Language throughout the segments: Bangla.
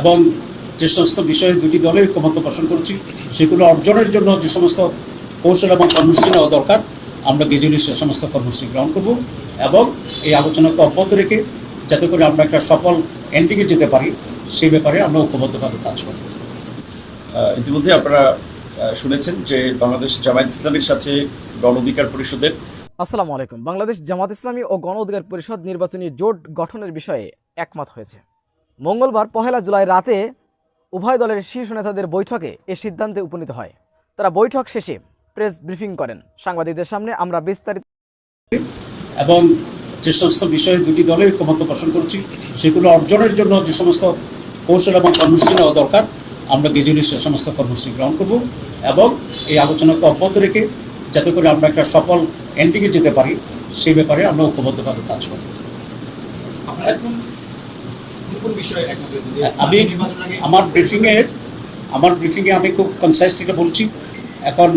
এবং যে সমস্ত বিষয়ে দুটি দলে ঐক্যমত্য পোষণ করছি সেগুলো অর্জনের জন্য যে সমস্ত কৌশল এবং কর্মসূচি নেওয়া দরকার আমরা গেজুরি সে সমস্ত কর্মসূচি গ্রহণ করব এবং এই আলোচনাকে অব্যাহত রেখে যাতে করে আমরা একটা সফল এন্ডিংয়ে যেতে পারি সেই ব্যাপারে আমরা ঐক্যবদ্ধভাবে কাজ করব। ইতিমধ্যে আপনারা শুনেছেন যে বাংলাদেশ জামায়াত ইসলামের সাথে গণ অধিকার পরিষদের আসসালামু আলাইকুম। বাংলাদেশ জামাত ইসলামী ও গণ অধিকার পরিষদ নির্বাচনী জোট গঠনের বিষয়ে একমত হয়েছে। মঙ্গলবার পহেলা জুলাই রাতে উভয় দলের শীর্ষ নেতাদের বৈঠকে এ সিদ্ধান্তে উপনীত হয়। তারা বৈঠক শেষে প্রেস ব্রিফিং করেন। সাংবাদিকদের সামনে আমরা বিস্তারিত এবং যে সমস্ত বিষয়ে দুটি দলে ঐক্যমত্য পোষণ করছি সেগুলো অর্জনের জন্য যে সমস্ত কৌশল এবং কর্মসূচি নেওয়া দরকার আমরা গেজুরি সে সমস্ত কর্মসূচি গ্রহণ করব এবং এই আলোচনাকে অব্যাহত রেখে যাতে করে আমরা একটা সফল এন্ডিংয়ে যেতে পারি সেই ব্যাপারে আমরা ঐক্যবদ্ধভাবে কাজ করব। আপনারা এখন কোন বিষয়ে একমত হয়েছেন? যে আমি আমার ব্রিফিংয়ে আমার ব্রিফিংয়ে আমি খুব কনসাইসলি এটা বলছি। এখন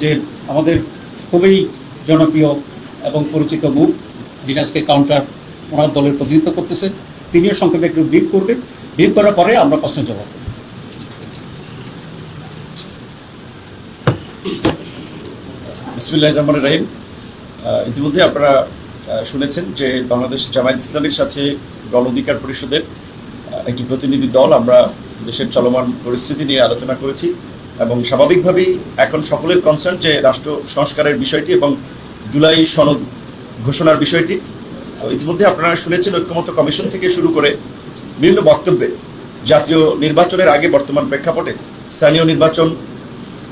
যে আমাদের খুবই জনপ্রিয় এবং পরিচিত মুখ যিনি আজকে কাউন্টার ওনার দলের প্রতিনিধিত্ব করতেছেন তিনিও সংক্ষেপে একটু ব্রিফ করবেন ব্রিফ করার পরে আমরা প্রশ্ন জবাব। বিসমিল্লাহ রহমান রহিম। ইতিমধ্যে আপনারা শুনেছেন যে বাংলাদেশ জামায়াত ইসলামের সাথে গণ অধিকার পরিষদের একটি প্রতিনিধি দল আমরা দেশের চলমান পরিস্থিতি নিয়ে আলোচনা করেছি এবং স্বাভাবিকভাবেই এখন সকলের কনসার্ন যে রাষ্ট্র সংস্কারের বিষয়টি এবং জুলাই সনদ ঘোষণার বিষয়টি। ইতিমধ্যে আপনারা শুনেছেন ঐক্যমত্য কমিশন থেকে শুরু করে বিভিন্ন বক্তব্যে জাতীয় নির্বাচনের আগে বর্তমান প্রেক্ষাপটে স্থানীয় নির্বাচন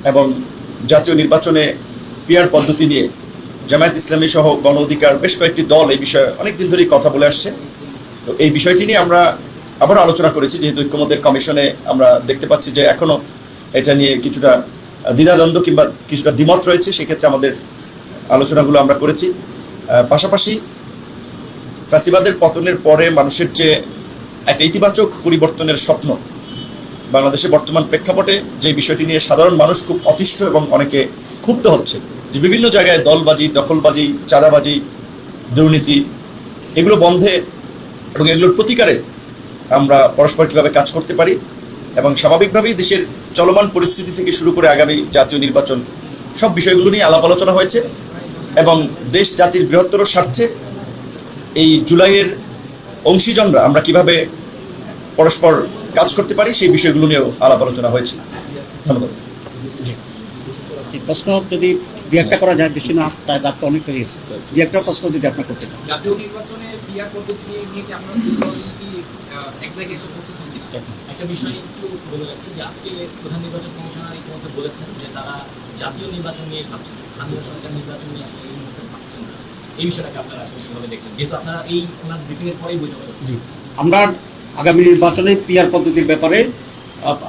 এবং জাতীয় নির্বাচনে পিয়ার পদ্ধতি নিয়ে জামায়াত ইসলামী সহ গণ অধিকার বেশ কয়েকটি দল এই বিষয়ে অনেক দিন ধরেই কথা বলে আসছে। তো এই বিষয়টি নিয়ে আমরা আবারও আলোচনা করেছি, যেহেতু ঐক্যমতের কমিশনে আমরা দেখতে পাচ্ছি যে এখনও এটা নিয়ে কিছুটা দ্বিধাদ্বন্দ্ব কিংবা কিছুটা দ্বিমত রয়েছে, সেক্ষেত্রে আমাদের আলোচনাগুলো আমরা করেছি। পাশাপাশি ফ্যাসিবাদের পতনের পরে মানুষের যে একটা ইতিবাচক পরিবর্তনের স্বপ্ন বাংলাদেশে বর্তমান প্রেক্ষাপটে যে বিষয়টি নিয়ে সাধারণ মানুষ খুব অতিষ্ঠ এবং অনেকে ক্ষুব্ধ হচ্ছে যে বিভিন্ন জায়গায় দলবাজি, দখলবাজি, চাঁদাবাজি, দুর্নীতি, এগুলো বন্ধে এবং এগুলোর প্রতিকারে আমরা পরস্পর কীভাবে কাজ করতে পারি এবং স্বাভাবিকভাবেই দেশের চলমান পরিস্থিতি থেকে শুরু করে আগামী জাতীয় নির্বাচন, সব বিষয়গুলো নিয়ে আলাপ আলোচনা হয়েছে এবং দেশ জাতির বৃহত্তর স্বার্থে এই জুলাইয়ের অংশীজনরা আমরা কীভাবে পরস্পর কাজ করতে পারি সেই বিষয়গুলো নিয়েও আলাপ আলোচনা হয়েছে। ধন্যবাদ। প্রশ্ন যদি দু একটা করা যায় বেশি না তাই রাত তো অনেক হয়ে গেছে দু একটা প্রশ্ন যদি আপনার করতে চান। জাতীয় নির্বাচনে পিআর পদ্ধতি নিয়ে কি আপনারা পৌঁছেছেন একটা বিষয় একটু বলে রাখি যে আজকে প্রধান নির্বাচন কমিশনার ইতিমধ্যে বলেছেন যে তারা জাতীয় নির্বাচন নিয়ে ভাবছেন স্থানীয় সরকার নির্বাচন নিয়ে আসলে এই মুহূর্তে ভাবছেন না। এই বিষয়টাকে আপনারা আসলে কীভাবে দেখছেন? যেহেতু আপনারা এই ওনার ব্রিফিং পরেই বৈঠক করেছেন জি। আমরা আগামী নির্বাচনে পিয়ার পদ্ধতির ব্যাপারে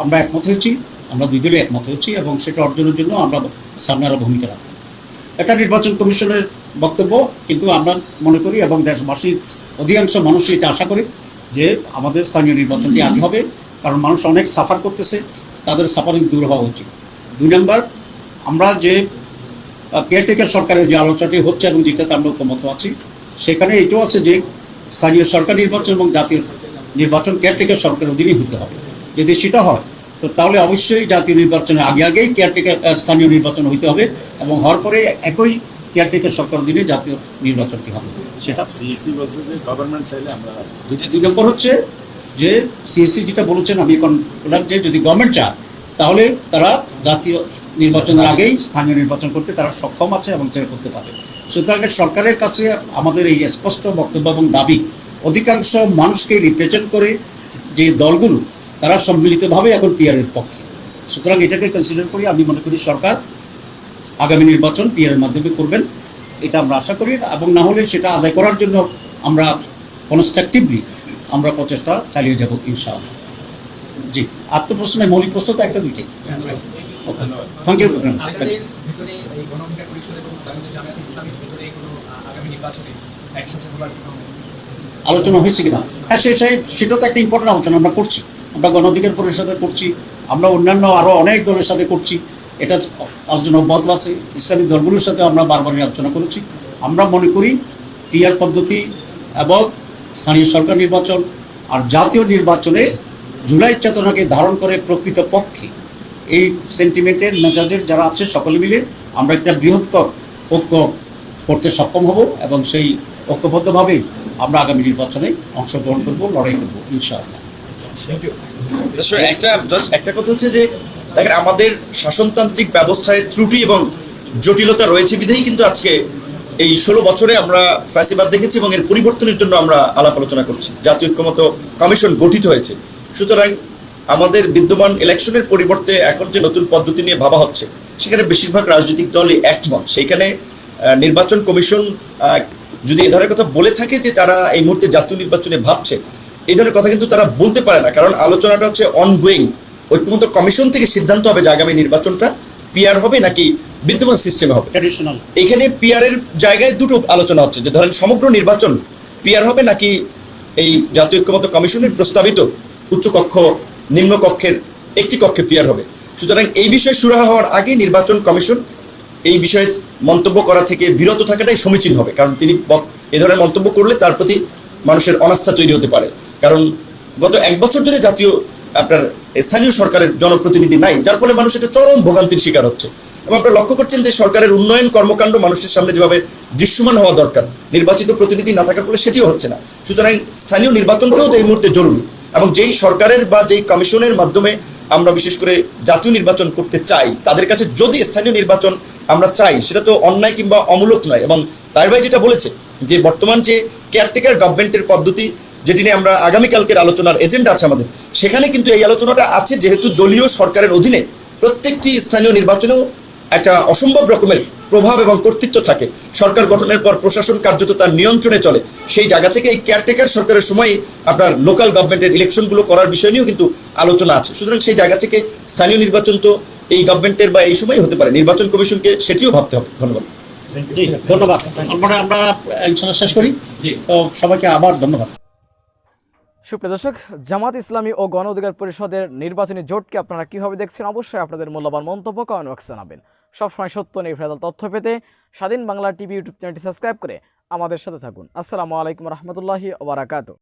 আমরা একমত হয়েছি আমরা দুই দলই একমত হয়েছি এবং সেটা অর্জনের জন্য আমরা সামনে আরও ভূমিকা রাখব। এটা নির্বাচন কমিশনের বক্তব্য, কিন্তু আমরা মনে করি এবং দেশবাসীর অধিকাংশ মানুষই এটা আশা করি যে আমাদের স্থানীয় নির্বাচনটি আগে হবে, কারণ মানুষ অনেক সাফার করতেছে, তাদের সাফারিং দূর হওয়া উচিত। দুই নম্বর, আমরা যে কেয়ারটেকার সরকারের যে আলোচনাটি হচ্ছে এবং যেটাতে আমরা ঐক্যমত আছি, সেখানে এটাও আছে যে স্থানীয় সরকার নির্বাচন এবং জাতীয় নির্বাচন কেয়ারটেকার সরকারের অধীনেই হতে হবে। যদি সেটা হয় তো তাহলে অবশ্যই জাতীয় নির্বাচনের আগে আগেই কেয়ারটেকার স্থানীয় নির্বাচন হইতে হবে এবং হওয়ার পরে একই কেয়ারটেকার সরকার অধীনে জাতীয় নির্বাচনটি হবে। সেটা সিইসি বলছে যে গভর্নমেন্ট চাইলে আমরা দুইটা দুই নম্বর হচ্ছে যে সিএসসি যেটা বলেছেন আমি এখন বললাম যে যদি গভর্নমেন্ট চায় তাহলে তারা জাতীয় নির্বাচনের আগেই স্থানীয় নির্বাচন করতে তারা সক্ষম আছে এবং সেটা করতে পারে। সুতরাং সরকারের কাছে আমাদের এই স্পষ্ট বক্তব্য এবং দাবি অধিকাংশ মানুষকে রিপ্রেজেন্ট করে যে দলগুলো তারা সম্মিলিতভাবে এখন পিয়ারের পক্ষে। সুতরাং এটাকে কনসিডার করি আমি মনে করি সরকার আগামী নির্বাচন পিয়ারের মাধ্যমে করবেন এটা আমরা আশা করি এবং না হলে সেটা আদায় করার জন্য আমরা কনস্ট্রাকটিভলি আমরা প্রচেষ্টা চালিয়ে যাব ইনশাআল্লাহ। জি আত্মপ্রশ্নে মৌলিক প্রশ্ন তো একটা দুইটাই। থ্যাংক ইউ আলোচনা হয়েছে কিনা? হ্যাঁ সেটা তো একটা ইম্পর্টেন্ট আলোচনা আমরা করছি। আমরা গণ অধিকার পরিষদের করছি, আমরা অন্যান্য আরও অনেক দলের সাথে করছি। এটা আলোচনা অব্যাহত আছে, ইসলামিক দলগুলোর সাথে আমরা বারবারই আলোচনা করেছি। আমরা মনে করি পিয়ার পদ্ধতি এবং স্থানীয় সরকার নির্বাচন আর জাতীয় নির্বাচনে জুলাই চেতনাকে ধারণ করে প্রকৃত পক্ষে এই সেন্টিমেন্টের মেজাজের যারা আছে সকলে মিলে আমরা একটা বৃহত্তর ঐক্য করতে সক্ষম হব এবং সেই ঐক্যবদ্ধভাবে আমরা আগামী নির্বাচনে অংশগ্রহণ করব, লড়াই করব, ইনশাআল্লাহ। একটা কথা হচ্ছে যে, দেখেন, আমাদের শাসনতান্ত্রিক ব্যবস্থায় ত্রুটি এবং জটিলতা রয়েছে বিধেই কিন্তু আজকে এই ষোলো বছরে আমরা ফ্যাসিবাদ দেখেছি এবং এর পরিবর্তনের জন্য আমরা আলাপ আলোচনা করছি। জাতীয় ঐক্যমত কমিশন গঠিত হয়েছে। সুতরাং আমাদের বিদ্যমান ইলেকশনের পরিবর্তে এখন যে নতুন পদ্ধতি নিয়ে ভাবা হচ্ছে, সেখানে বেশিরভাগ রাজনৈতিক দলই একমত। সেইখানে নির্বাচন কমিশন যদি এ ধরনের কথা বলে থাকে যে তারা এই মুহূর্তে জাতীয় নির্বাচনে ভাবছে এই ধরনের কথা কিন্তু তারা বলতে পারে না কারণ আলোচনাটা হচ্ছে অনগোয়িং ঐক্যমত কমিশন থেকে সিদ্ধান্ত হবে যে আগামী নির্বাচনটা পিআর হবে নাকি বিদ্যমান সিস্টেমে হবে। ট্র্যাডিশনাল এখানে পিআরের জায়গায় দুটো আলোচনা হচ্ছে যে ধরেন সমগ্র নির্বাচন পিআর হবে নাকি এই জাতীয় ঐক্যমত কমিশনের প্রস্তাবিত উচ্চকক্ষ নিম্নকক্ষের একটি কক্ষে পিআর হবে। সুতরাং এই বিষয়ে সুরাহা হওয়ার আগে নির্বাচন কমিশন এই বিষয়ে মন্তব্য করা থেকে বিরত থাকাটাই সমীচীন হবে কারণ তিনি এ ধরনের মন্তব্য করলে তার প্রতি মানুষের অনাস্থা তৈরি হতে পারে। কারণ গত এক বছর ধরে জাতীয় আপনার স্থানীয় সরকারের জনপ্রতিনিধি নাই, যার ফলে মানুষ একটা চরম ভোগান্তির শিকার হচ্ছে। এবং আপনারা লক্ষ্য করছেন যে সরকারের উন্নয়ন কর্মকাণ্ড মানুষের সামনে যেভাবে দৃশ্যমান হওয়া দরকার, নির্বাচিত প্রতিনিধি না থাকার ফলে সেটিও হচ্ছে না। সুতরাং স্থানীয় নির্বাচনটাও তো এই মুহূর্তে জরুরি। এবং যেই সরকারের বা যেই কমিশনের মাধ্যমে আমরা বিশেষ করে জাতীয় নির্বাচন করতে চাই, তাদের কাছে যদি স্থানীয় নির্বাচন আমরা চাই, সেটা তো অন্যায় কিংবা অমূলক নয়। এবং তার ভাই যেটা বলেছে, যে বর্তমান যে কেয়ারটেকার গভর্নমেন্টের পদ্ধতি যেটি নিয়ে আমরা আগামীকালকের আলোচনার এজেন্ডা আছে আমাদের। সেখানে কিন্তু এই আলোচনাটা আছে যেহেতু দলীয় সরকারের অধীনে প্রত্যেকটি স্থানীয় নির্বাচনেও একটা অসম্ভব রকমের প্রভাব এবং কর্তৃত্ব থাকে। সরকার গঠনের পর প্রশাসন কার্যত তার নিয়ন্ত্রণে চলে। সেই জায়গা থেকে এই কেয়ারটেকার সরকারের সময় আপনার লোকাল গভর্নমেন্টের ইলেকশনগুলো করার বিষয় নিয়েও কিন্তু আলোচনা আছে। সুতরাং সেই জায়গা থেকে স্থানীয় নির্বাচন তো এই গভর্নমেন্টের বা এই সময় হতে পারে। নির্বাচন কমিশনকে সেটিও ভাবতে হবে। ধন্যবাদ। জি ধন্যবাদ। আমরা শেষ করি। তো সবাইকে আবার ধন্যবাদ। সুপ্রিয় দর্শক, জামাত ইসলামী ও গণ অধিকার পরিষদের নির্বাচনী জোটকে আপনারা কীভাবে দেখছেন? অবশ্যই আপনাদের মূল্যবান মন্তব্য কমেন্ট বক্সে জানাবেন। সবসময় সত্য নিয়ে নির্ভেজাল তথ্য পেতে স্বাধীন বাংলা টিভি ইউটিউব চ্যানেলটি সাবস্ক্রাইব করে আমাদের সাথে থাকুন। আসসালামু আলাইকুম রহমতুল্লাহি ওবরাকাতু